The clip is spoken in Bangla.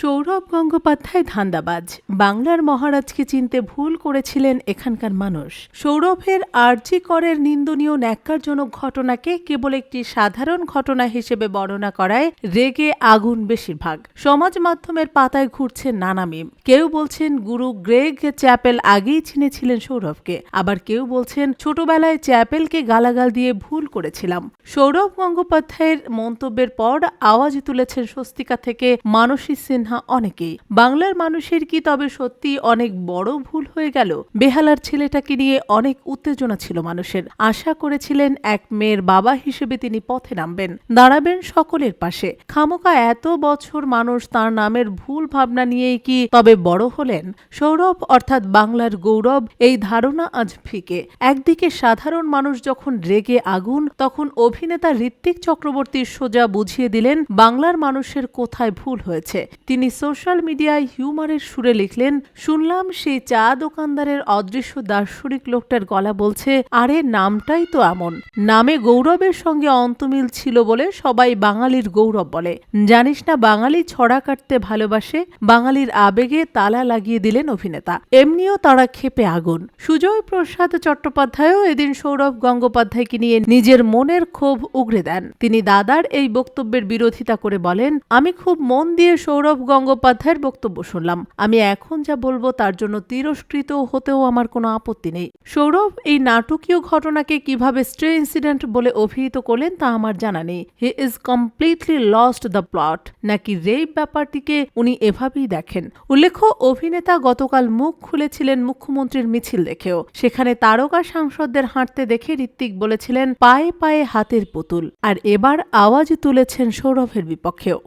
সৌরভ গঙ্গোপাধ্যায় ধান্দাবাজ। বাংলার মহারাজকে চিনতে ভুল করেছিলেন এখানকার মানুষ। সৌরভের আর্জি করের নিন্দনীয় ন্যাক্কারজনক ঘটনাকে কেবল একটি সাধারণ ঘটনা হিসেবে বর্ণনা করায় রেগে আগুন বেশিরভাগ। সমাজ মাধ্যমের পাতায় ঘুরছে নানা মিম। কেউ বলছেন গুরু গ্রেগ চ্যাপেল আগেই চিনেছিলেন সৌরভকে। আবার কেউ বলছেন, ছোটবেলায় চ্যাপেলকে গালাগাল দিয়ে ভুল করেছিলাম। সৌরভ গঙ্গোপাধ্যায়ের মন্তব্যের পর আওয়াজ তুলেছেন স্বস্তিকা থেকে মানসী সিনহা অনেকেই। বাংলার মানুষের কি তবে সত্যি অনেক বড় ভুল হয়ে গেল? বেহালার ছেলেটাকে নিয়ে অনেক উত্তেজনা ছিল মানুষের। আশা করেছিলেন এক মেয়ের বাবা হিসেবে তিনি পথে নামবেন। দাঁড়াবেন সকলের পাশে। খামোকা এত বছর মানুষ তার নামের ভুল ভাবনা নিয়েই কি তবে বড় হলেন? সৌরভ অর্থাৎ বাংলার গৌরব এই ধারণা আজ ফিকে। একদিকে সাধারণ মানুষ যখন রেগে আগুন, তখন অভিনেতা ঋত্বিক চক্রবর্তী সোজা বুঝিয়ে দিলেন, বাংলার মানুষের কোথায় ভুল হয়েছে। তিনি সোশ্যাল মিডিয়ায় হিউমারের সুরে লিখলেন, শুনলাম সেই চা দোকানদারের অদৃশ্য দার্শনিক লোকটার গলা বলছে, আরে, নামটাই তো এমন। নামে গৌরবের সঙ্গে অন্তমিল ছিল বলে সবাই বাঙালির গৌরব বলে। জানিস না, বাঙালি ছড়া কাটতে ভালোবাসে, বাঙালির আবেগে তালা লাগিয়ে দিলেন অভিনেতা। এমনিও তারা ক্ষেপে আগুন। সুজয় প্রসাদ চট্টোপাধ্যায়ও এদিন সৌরভ গঙ্গোপাধ্যায়কে নিয়ে নিজের মনের ক্ষোভ উগরে দেন। তিনি দাদার এই বক্তব্যের বিরোধিতা করে বলেন, আমি খুব মন দিয়ে সৌরভ গঙ্গোপাধ্যায়ের বক্তব্য শুনলাম। আমি এখন যা বলব তার জন্য তিরস্কৃত হতেও আমার কোনো আপত্তি নেই। সৌরভ এই নাটকীয় ঘটনাকে কীভাবে স্ট্রে ইনসিডেন্ট বলে অভিহিত করলেন তা আমার জানা নেই। He is completely lost the plot. নাকি রেপ ব্যাপারটিকে উনি এভাবেই দেখেন? উল্লেখ্য, অভিনেতা গতকাল মুখ খুলেছিলেন মুখ্যমন্ত্রীর মিছিল দেখেও। সেখানে তারকা সাংসদদের হাঁটতে দেখে ঋত্বিক বলেছিলেন, পায়ে পায়ে হাতের পুতুল আর এবার আওয়াজ তুলেছেন সৌরভের বিপক্ষেও।